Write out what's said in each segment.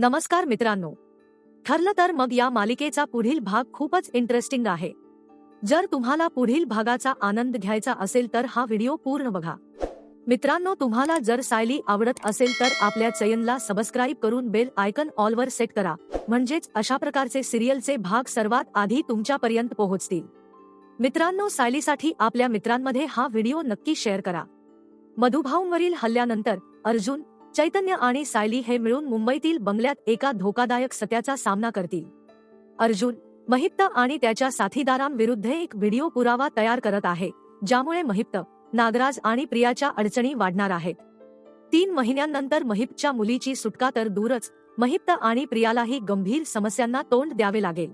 नमस्कार मित्रांनो. ठरलं तर मग या मालिकेचा पुढील भाग खूपच इंटरेस्टिंग आहे. जर तुम्हाला पुढील भागाचा आनंद घ्यायचा असेल तर हा व्हिडिओ पूर्ण बघा. मित्रांनो तुम्हाला जर सायली आवडत असेल तर आपल्या चयनला सबस्क्राईब करून बेल आयकन ऑलवर सेट करा. म्हणजेच अशा प्रकारचे सिरियलचे भाग सर्वात आधी तुमच्यापर्यंत पोहोचतील. मित्रांनो सायलीसाठी आपल्या मित्रांमध्ये हा व्हिडिओ नक्की शेअर करा. मधुभाऊंवरील हल्ल्यानंतर अर्जुन चैतन्य आणि सायली हे मिळून मुंबईतील बंगल्यात एका धोकादायक सत्याचा सामना करतील. अर्जुन महिप्त आणि त्याच्या साथीदारांविरुद्ध एक व्हिडिओ पुरावा तयार करत आहे ज्यामुळे महिप्त नागराज आणि प्रियाच्या अडचणी वाढणार आहेत. तीन महिन्यांनंतर महिपच्या मुलीची सुटका तर दूरच महिप्त आणि प्रियालाही गंभीर समस्यांना तोंड द्यावे लागेल.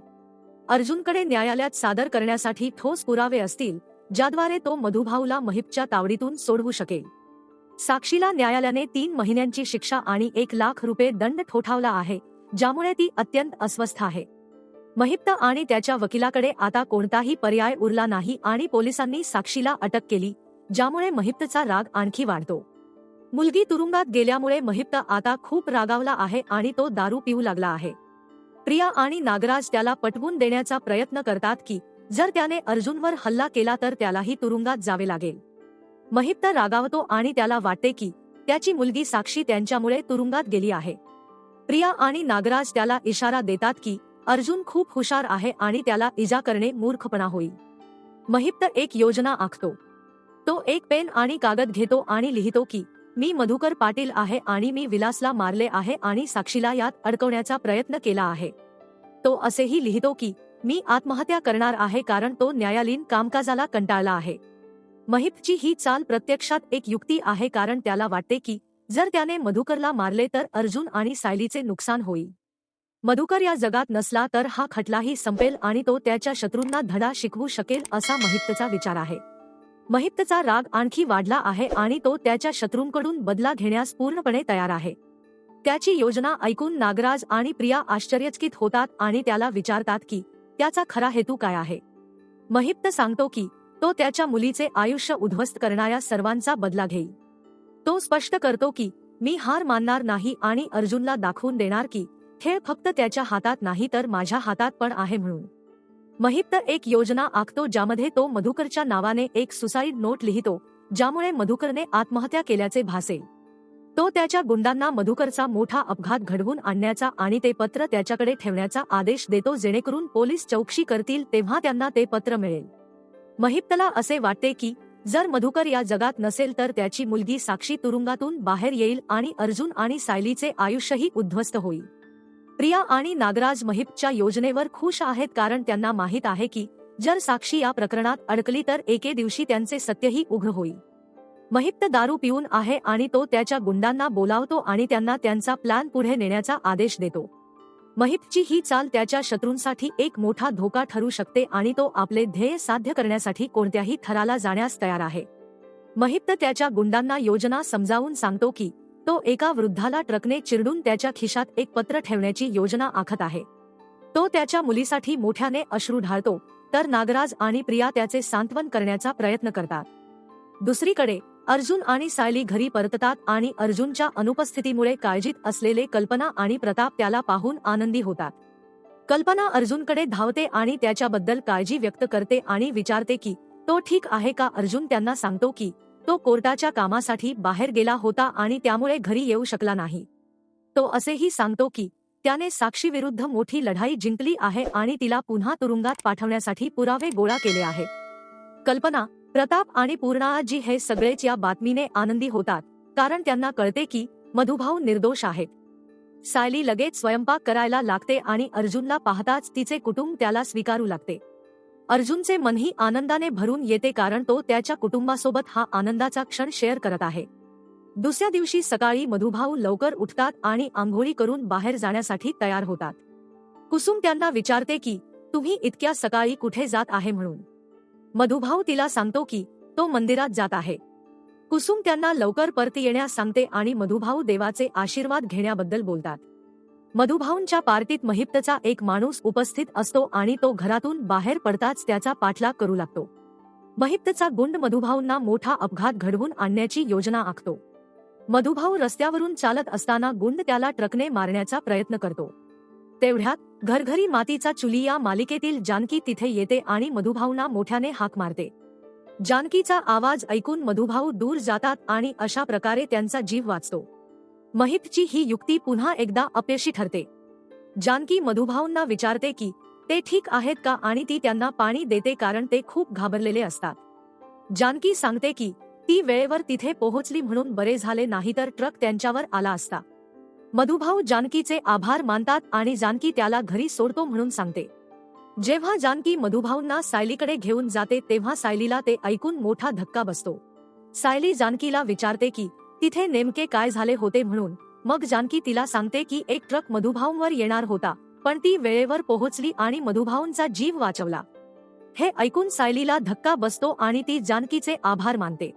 अर्जुनकडे न्यायालयात सादर करण्यासाठी ठोस पुरावे असतील ज्याद्वारे तो मधुभाऊला महिपच्या तावडीतून सोडवू शकेल. साक्षीला न्यायालयाने तीन महिन्यांची शिक्षा आणि एक लाख रुपये दंड ठोठावला आहे ज्यामुळे ती अत्यंत अस्वस्थ आहे. महिप्त आणि त्याच्या वकिलाकडे आता कोणताही पर्याय उरला नाही आणि पोलिसांनी साक्षीला अटक केली ज्यामुळे महिप्तचा राग आणखी वाढतो. मुलगी तुरुंगात गेल्यामुळे महिप्त आता खूप रागावला आहे आणि तो दारू पिऊ लागला आहे. प्रिया आणि नागराज त्याला पटवून देण्याचा प्रयत्न करतात की जर त्याने अर्जुनवर हल्ला केला तर त्यालाही तुरुंगात जावे लागेल. महिप्त रागावतो आणि त्याला वाटते की त्याची मुलगी साक्षी त्यांच्यामुळे तुरुंगात गेली आहे. प्रिया आणि नागराज त्याला इशारा देतात की अर्जुन खूप हुशार आहे आणि त्याला इजा करणे मूर्खपणा होईल. महित एक योजना आखतो. तो एक पेन आणि कागद घेतो आणि लिहितो की मी मधुकर पाटील आहे आणि मी विलासला मारले आहे आणि साक्षीला यात अडकवण्याचा प्रयत्न केला आहे. तो असेही लिहितो की मी आत्महत्या करणार आहे कारण तो न्यायालयीन कामकाजाला कंटाळला आहे. महिपची ही चाल प्रत्यक्षात एक युक्ती आहे कारण त्याला वाटते की जर त्याने मधुकरला मारले तर अर्जुन आणि सायलीचे नुकसान होईल. मधुकर या जगात नसला तर हा खटलाही संपेल आणि तो त्याच्या शत्रूंना धडा शिकवू शकेल असा महिप्तचा विचार आहे. महिप्तचा राग आणखी वाढला आहे आणि तो त्याच्या शत्रूंकडून बदला घेण्यास पूर्णपणे तयार आहे. त्याची योजना ऐकून नागराज आणि प्रिया आश्चर्यचकित होतात आणि त्याला विचारतात की त्याचा खरा हेतू काय आहे? महिप्त सांगतो की तो त्याच्या मुलीचे आयुष्य उद्ध्वस्त करणाऱ्या सर्वांचा बदला घेईल. तो स्पष्ट करतो की मी हार मानणार नाही आणि अर्जुनला दाखवून देणार की खेळ फक्त त्याच्या हातात नाही तर माझ्या हातात पण आहे म्हणून. महित एक योजना आखतो ज्यामध्ये तो मधुकरच्या नावाने एक सुसाईड नोट लिहितो ज्यामुळे मधुकरने आत्महत्या केल्याचे भासेल. तो त्याच्या गुंडांना मधुकरचा मोठा अपघात घडवून आणण्याचा आणि ते पत्र त्याच्याकडे ठेवण्याचा आदेश देतो जेणेकरून पोलीस चौकशी करतील तेव्हा त्यांना ते पत्र मिळेल. महिप्तला असे वाटते की जर मधुकर या जगात नसेल तर त्याची मुलगी साक्षी तुरुंगातून बाहेर येईल आणि अर्जुन आणि सायलीचे आयुष्यही उद्ध्वस्त होईल. प्रिया आणि नागराज महिपच्या योजनेवर खुश आहेत कारण त्यांना माहीत आहे की जर साक्षी या प्रकरणात अडकली तर एके दिवशी त्यांचे सत्यही उघड होईल. महिप्त दारू पिऊन आहे आणि तो त्याच्या गुंडांना बोलावतो आणि त्यांना त्यांचा प्लॅन पुढे नेण्याचा आदेश देतो. महितची ही चाल त्याच्या शत्रूंसाठी एक मोठा धोका ठरू शकते आणि तो आपले ध्येय साध्य करण्यासाठी कोणत्याही थराला जाण्यास तयार आहे. महित त्याच्या गुंडांना योजना समजावून सांगतो की तो एका वृद्धाला ट्रकने चिरडून त्याच्या खिशात एक पत्र ठेवण्याची योजना आखत आहे. तो त्याच्या मुलीसाठी मोठ्याने अश्रू ढाळतो तर नागराज आणि प्रिया त्याचे सांत्वन करण्याचा प्रयत्न करतात. दुसरीकडे अर्जुन आणि सायली घरी परततात आणि अर्जुनच्या अनुपस्थितीमुळे काळजीत असलेले कल्पना आणि प्रताप त्याला पाहून आनंदी होतात. कल्पना अर्जुनकडे धावते आणि त्याच्याबद्दल काळजी व्यक्त करते आणि विचारते की तो ठीक आहे का? अर्जुन त्यांना सांगतो की तो कोर्टाच्या कामासाठी बाहेर गेला होता आणि त्यामुळे घरी येऊ शकला नाही. तो असेही सांगतो की त्याने साक्षीविरुद्ध मोठी लढाई जिंकली आहे आणि तिला पुन्हा तुरुंगात पाठवण्यासाठी पुरावे गोळा केले आहे कल्पना प्रताप आणि पूर्णाजी हे सगळेच या बातमीने आनंदी होतात कारण त्यांना कळते की मधुभाऊ निर्दोष आहेत. सायली लगेच स्वयंपाक करायला लागते आणि अर्जुनला पाहताच तिचे कुटुंब त्याला स्वीकारू लागते. अर्जुनचे मनही आनंदाने भरून येते कारण तो त्याच्या कुटुंबासोबत हा आनंदाचा क्षण शेअर करत आहे. दुसऱ्या दिवशी सकाळी मधुभाऊ लवकर उठतात आणि आंघोळी करून बाहेर जाण्यासाठी तयार होतात. कुसुम त्यांना विचारते की तुम्ही इतक्या सकाळी कुठे जात आहे म्हणून? मधुभाऊ तिला सांगतो की तो मंदिरात जात आहे. कुसुम त्यांना लवकर परत येण्यास सांगते आणि मधुभाऊ देवाचे आशीर्वाद घेण्याबद्दल बोलतात. मधुभाऊंच्या पार्टीत महिप्तचा एक माणूस उपस्थित असतो आणि तो घरातून बाहेर पडताच त्याचा पाठलाग करू लागतो. महिप्तचा गुंड मधुभाऊंना मोठा अपघात घडवून आणण्याची योजना आखतो. मधुभाऊ रस्त्यावरून चालत असताना गुंड त्याला ट्रकने मारण्याचा प्रयत्न करतो. तेवढ्यात घरघरी मातीचा चुली या मालिकेतील जानकी तिथे येते आणि मधुभाऊना मोठ्याने हाक मारते. जानकीचा आवाज ऐकून मधुभाऊ दूर जातात आणि अशा प्रकारे त्यांचा जीव वाचतो. महितची ही युक्ती पुन्हा एकदा अपयशी ठरते. जानकी मधुभाऊंना विचारते की ते ठीक आहेत का आणि ती त्यांना पाणी देते कारण ते खूप घाबरलेले असतात. जानकी सांगते की ती वेळेवर तिथे पोहोचली म्हणून बरे झाले नाहीतर ट्रक त्यांच्यावर आला असता. मधुभाऊ जानकीचे आभार मानतात आणि जानकी त्याला घरी सोडतो म्हणून सांगते. जेव्हा जानकी मधुभाऊंना सायलीकडे घेऊन जाते तेव्हा सायलीला ते ऐकून मोठा धक्का बसतो. सायली जानकीला विचारते की तिथे नेमके काय झाले होते म्हणून? मग जानकी तिला सांगते की एक ट्रक मधुभाऊंवर येणार होता पण ती वेळेवर पोहोचली आणि मधुभाऊंचा जीव वाचवला. हे ऐकून सायलीला धक्का बसतो आणि ती जानकीचे आभार मानते.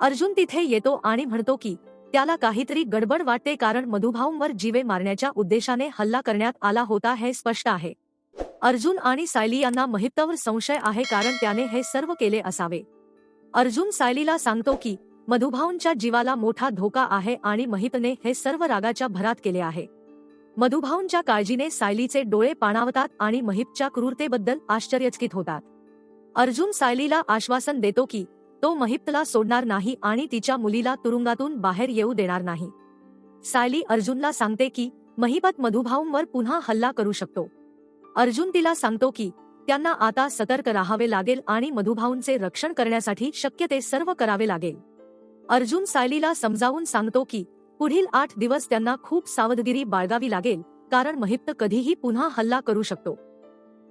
अर्जुन तिथे येतो आणि म्हणतो की त्याला काहीतरी गडबड वाटते कारण मधुभाऊंवर जीवे मारण्याच्या उद्देशाने हल्ला करण्यात आला होता हे स्पष्ट आहे. अर्जुन आणि सायली यांना महित्तवर संशय आहे कारण त्याने हे सर्व केले असावे. अर्जुन सायलीला सांगतो की मधुभाऊंच्या जीवाला मोठा धोका आहे आणि महितने हे सर्व रागाच्या भरात केले आहे. मधुभाऊंच्या काळजीने सायलीचे डोळे पाणावतात आणि महितच्या क्रूरतेबद्दल आश्चर्यचकित होतात. अर्जुन सायलीला आश्वासन देतो की तो महिप्तला सोडणार नाही आणि तिच्या मुलीला तुरुंगातून बाहेर येऊ देणार नाही. सायली अर्जुनला सांगते की महिपत मधुभाऊंवर पुन्हा हल्ला करू शकतो. अर्जुन तिला सांगतो की त्यांना आता सतर्क राहावे लागेल आणि मधुभाऊंचे रक्षण करण्यासाठी शक्य ते सर्व करावे लागेल. अर्जुन सायलीला समजावून सांगतो की पुढील आठ दिवस त्यांना खूप सावधगिरी बाळगावी लागेल कारण महिप्त कधीही पुन्हा हल्ला करू शकतो.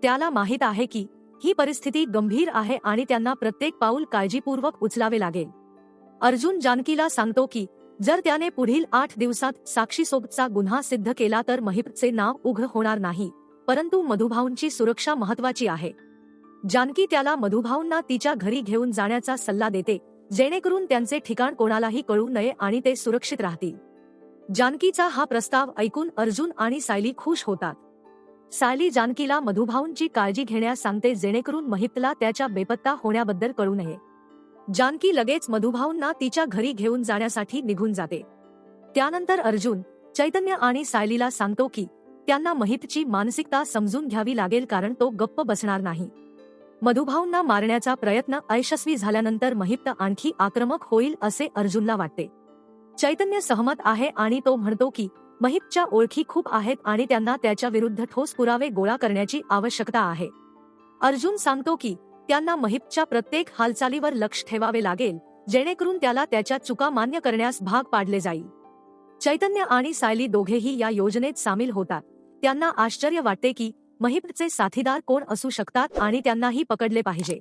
त्याला माहीत आहे की ही परिस्थिती गंभीर आहे आणि त्यांना प्रत्येक पाऊल काळजीपूर्वक उचलावे लागेल. अर्जुन जानकीला सांगतो की जर त्याने पुढील आठ दिवसात साक्षीसोबतचा गुन्हा सिद्ध केला तर महिपचे नाव उघड होणार नाही परंतु मधुभाऊंची सुरक्षा महत्वाची आहे. जानकी त्याला मधुभाऊंना तिच्या घरी घेऊन जाण्याचा सल्ला देते जेणेकरून त्यांचे ठिकाण कोणालाही कळू नये आणि ते सुरक्षित राहतील. जानकीचा हा प्रस्ताव ऐकून अर्जुन आणि सायली खुश होतात. सायली जानकीला मधुभाऊंची काळजी घेण्यास सांगते जेणेकरून महितला त्याच्या बेपत्ता होण्याबद्दल कळू नये. जानकी लगेच मधुभाऊंना तिच्या घरी घेऊन जाण्यासाठी निघून जाते. त्यानंतर अर्जुन चैतन्य आणि सायलीला सांगतो की त्यांना महितची मानसिकता समजून घ्यावी लागेल कारण तो गप्प बसणार नाही. मधुभाऊंना मारण्याचा प्रयत्न अयशस्वी झाल्यानंतर महित आणखी आक्रमक होईल असे अर्जुनला वाटते. चैतन्य सहमत आहे आणि तो म्हणतो की महितच्या ओळखी खूप आहेत आणि त्यांना त्याच्या विरुद्ध ठोस पुरावे गोळा करण्याची आवश्यकता आहे. अर्जुन सांगतो की त्यांना महितच्या प्रत्येक हालचालीवर लक्ष ठेवावे लागेल जेणेकरून त्याला त्याच्या चुका मान्य करण्यास भाग पाडले जाईल. चैतन्य आणि सायली दोघेही या योजनेत सामील होतात. त्यांना आश्चर्य वाटते की महिपचे साथीदार कोण असू शकतात आणि त्यांनाही पकडले पाहिजे.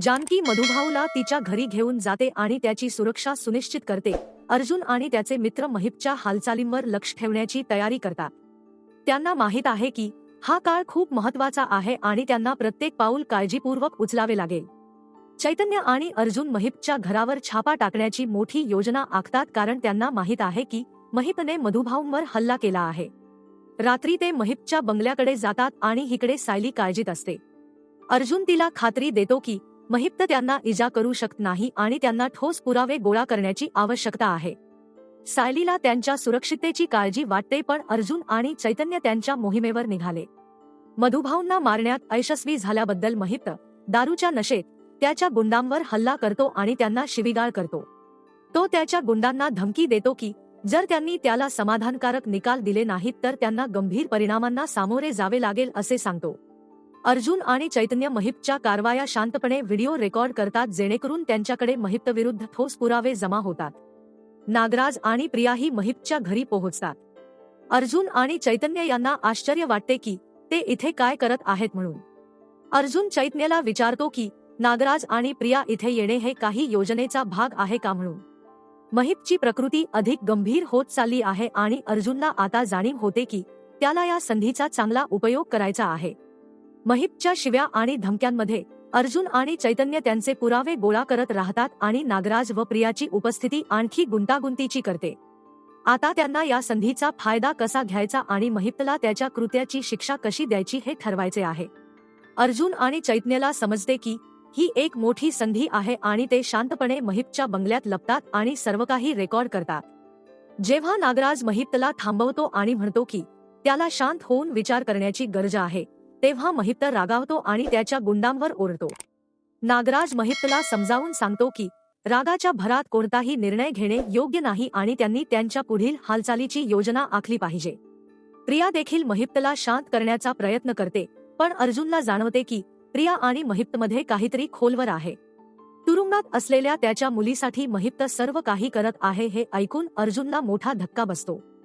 जानकी मधुभाऊला तिच्या घरी घेऊन जाते आणि त्याची सुरक्षा सुनिश्चित करते. अर्जुन आणि त्याचे मित्र महिपच्या हालचालींवर लक्ष ठेवण्याची तयारी करतात. त्यांना माहीत आहे की हा काळ खूप महत्त्वाचा आहे आणि त्यांना प्रत्येक पाऊल काळजीपूर्वक उचलावे लागेल. चैतन्य आणि अर्जुन महिपच्या घरावर छापा टाकण्याची मोठी योजना आखतात कारण त्यांना माहीत आहे की महिपने मधुभाऊंवर हल्ला केला आहे. रात्री ते महिपच्या बंगल्याकडे जातात आणि इकडे सायली काळजीत असते. अर्जुन तिला खात्री देतो की महिप्त त्यांना इजा करू शकत नाही आणि त्यांना ठोस पुरावे गोळा करण्याची आवश्यकता आहे. सायलीला त्यांच्या सुरक्षिततेची काळजी वाटते पण अर्जुन आणि चैतन्य त्यांच्या मोहिमेवर निघाले. मधुभाऊंना मारण्यात अयशस्वी झाल्याबद्दल महिप्त दारूच्या नशेत त्याच्या गुंडांवर हल्ला करतो आणि त्यांना शिविगाळ करतो. तो त्याच्या गुंडांना धमकी देतो की जर त्यांनी त्याला समाधानकारक निकाल दिले नाहीत तर त्यांना गंभीर परिणामांना सामोरे जावे लागेल असे सांगतो. अर्जुन आणि चैतन्य महिपच्या कारवाया शांतपणे व्हिडिओ रेकॉर्ड करतात जेणेकरून त्यांच्याकडे महिप्तविरुद्ध ठोस पुरावे जमा होतात. नागराज आणि प्रियाही महिपच्या घरी पोहोचतात. अर्जुन आणि चैतन्य यांना आश्चर्य वाटते की ते इथे काय करत आहेत म्हणून. अर्जुन चैतन्यला विचारतो की नागराज आणि प्रिया इथे येणे हे काही योजनेचा भाग आहे का म्हणून? महिपची प्रकृती अधिक गंभीर होत चालली आहे आणि अर्जुनला आता जाणीव होते की त्याला या संधीचा चांगला उपयोग करायचा आहे. महिपच्या शिव्या आणि धमक्यांमध्ये अर्जुन आणि चैतन्य त्यांचे पुरावे गोळा करत राहतात आणि नागराज व प्रियाची उपस्थिती आणखी गुंतागुंतीची करते. आता त्यांना या संधीचा फायदा कसा घ्यायचा आणि महिपला त्याच्या कृत्याची शिक्षा कशी द्यायची हे ठरवायचे आहे. अर्जुन आणि चैतन्यला समजते की ही एक मोठी संधी आहे आणि ते शांतपणे महिपच्या बंगल्यात लपतात आणि सर्व काही रेकॉर्ड करतात. जेव्हा नागराज महिपला थांबवतो आणि म्हणतो की त्याला शांत होऊन विचार करण्याची गरज आहे तेव्हा महित्त रागावतो आणि त्याच्या गुंडांवर ओरडतो. नागराज महित्तला समजावून सांगतो की रागाच्या भरात कोणताही निर्णय घेणे योग्य नाही आणि त्यांनी त्यांच्या पुढील हालचालीची योजना आखली पाहिजे. प्रिया देखील महिप्तला शांत करण्याचा प्रयत्न करते पण अर्जुनला जाणवते की प्रिया आणि महिप्तमध्ये काहीतरी खोलवर आहे. तुरुंगात असलेल्या त्याच्या मुलीसाठी महिप्त सर्व काही करत आहे हे ऐकून अर्जुनला मोठा धक्का बसतो.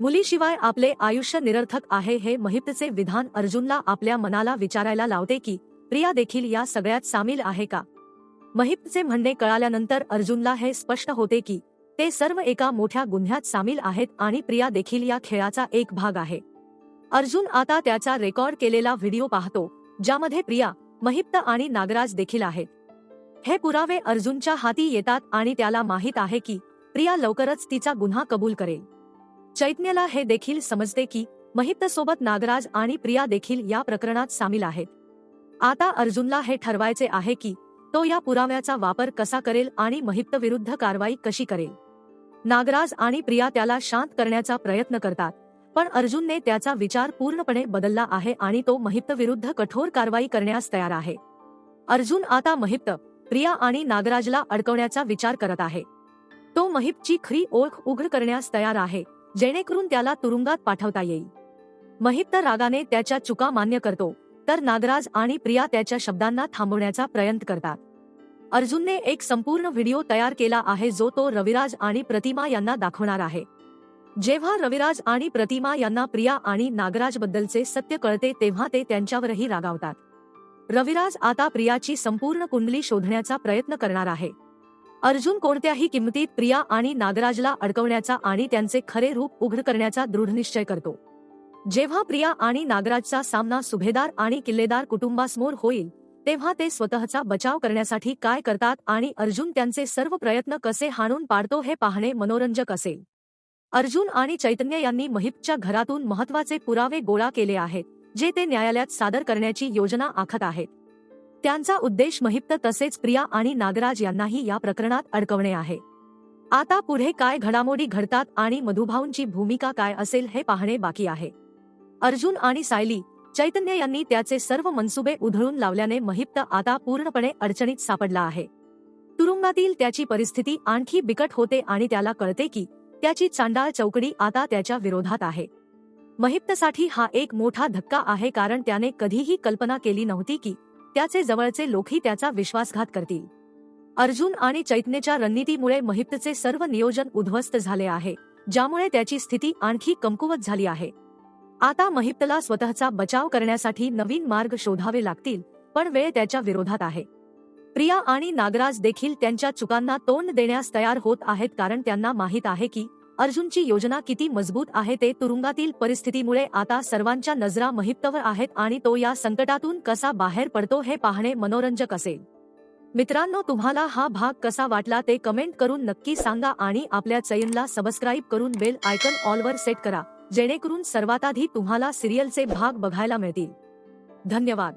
मुलीशिवाय आपले आयुष्य निरर्थक आहे हे महिप्तचे विधान अर्जुनला आपल्या मनाला विचारायला लावते की प्रिया देखील या सगळ्यात सामील आहे का? महितचे म्हणणे कळाल्यानंतर अर्जुनला हे स्पष्ट होते की ते सर्व एका मोठ्या गुन्ह्यात सामील आहेत आणि प्रिया देखील या खेळाचा एक भाग आहे. अर्जुन आता त्याचा रेकॉर्ड केलेला व्हिडिओ पाहतो ज्यामध्ये प्रिया महिप्त आणि नागराज देखील आहेत. हे पुरावे अर्जुनच्या हाती येतात आणि त्याला माहीत आहे की प्रिया लवकरच तिचा गुन्हा कबूल करेल. चैतन्यला हे देखील समजते की महित्तसोबत नागराज आणि प्रिया देखील या प्रकरणात सामील आहेत. आता अर्जुनला हे ठरवायचे आहे की तो या पुराव्याचा वापर कसा करेल आणि महिप्त विरुद्ध कारवाई कशी करेल. नागराज आणि प्रिया त्याला शांत करण्याचा प्रयत्न करतात पण अर्जुनने त्याचा विचार पूर्णपणे बदलला आहे आणि तो महिप्त विरुद्ध कठोर कारवाई करण्यास तयार आहे. अर्जुन आता महिप्त प्रिया आणि नागराजला अडकवण्याचा विचार करत आहे. तो महिपची खरी ओळख उघड करण्यास तयार आहे. जेणेकरून त्याला तुरुंगात पाठवता येईल. महिप्त रागाने त्याच्या चुका मान्य करतो तर नागराज आणि प्रिया त्याच्या शब्दांना थांबवण्याचा प्रयत्न करतात. अर्जुनने एक संपूर्ण व्हिडिओ तयार केला आहे जो तो रविराज आणि प्रतिमा यांना दाखवणार आहे. जेव्हा रविराज आणि प्रतिमा यांना प्रिया आणि नागराज बद्दलचे सत्य कळते तेव्हा ते त्यांच्यावरही रागावतात. रविराज आता प्रियाची संपूर्ण कुंडली शोधण्याचा प्रयत्न करणार आहे. अर्जुन कोणत्याही किंमतीत प्रिया आणि नागराजला अडकवण्याचा आणि त्यांचे खरे रूप उघड करण्याचा दृढनिश्चय करतो. जेव्हा प्रिया आणि नागराजचा सामना सुभेदार आणि किल्लेदार कुटुंबासमोर होईल तेव्हा ते स्वतःचा बचाव करण्यासाठी काय करतात आणि अर्जुन त्यांचे सर्व प्रयत्न कसे हाणून पाडतो हे पाहणे मनोरंजक असेल. अर्जुन आणि चैतन्य यांनी महिपच्या घरातून महत्त्वाचे पुरावे गोळा केले आहेत जे ते न्यायालयात सादर करण्याची योजना आखत आहेत. त्यांचा उद्देश महिप्त तसेच प्रिया आणि नागराज यांनाही या प्रकरणात अडकवणे आहे. आता पुढे काय घडामोडी घडतात आणि मधुभाऊंची भूमिका काय असेल हे पाहणे बाकी आहे. अर्जुन आणि सायली चैतन्य यांनी त्याचे सर्व मनसुबे उधळून लावल्याने महिप्त आता पूर्णपणे अडचणीत सापडला आहे. तुरुंगातील त्याची परिस्थिती आणखी बिकट होते आणि त्याला कळते की त्याची चांडाळ चौकडी आता त्याच्या विरोधात आहे. महिप्तसाठी हा एक मोठा धक्का आहे कारण त्याने कधीही कल्पना केली नव्हती की त्याचे जवळचे लोकही त्याचा विश्वासघात करतील. अर्जुन आणि चैतन्यच्या रणनीतीमुळे महिप्तचे सर्व नियोजन उद्ध्वस्त झाले आहे ज्यामुळे त्याची स्थिती आणखी कमकुवत झाली आहे. आता महिप्तला स्वतःचा बचाव करण्यासाठी नवीन मार्ग शोधावे लागतील पण वेळ त्याच्या विरोधात आहे. प्रिया आणि नागराज देखील त्यांच्या चुकांना तोंड देण्यास तयार होत आहेत कारण त्यांना माहीत आहे की अर्जुनची योजना किती मजबूत आहे ते तुरुंगातील परिस्थितीमुळे आता सर्वांच्या नजरा महिप्तवर आहेत आणि तो या संकटातून कसा बाहेर पडतो हे पाहणे मनोरंजक असेल. मित्रांनो तुम्हाला हा भाग कसा वाटला ते कमेंट करून नक्की सांगा आणि आपल्या चैनला सबस्क्राईब करून बेल आयकन ऑलवर सेट करा जेणेकरून सर्वात आधी तुम्हाला सिरियलचे भाग बघायला मिळतील. धन्यवाद.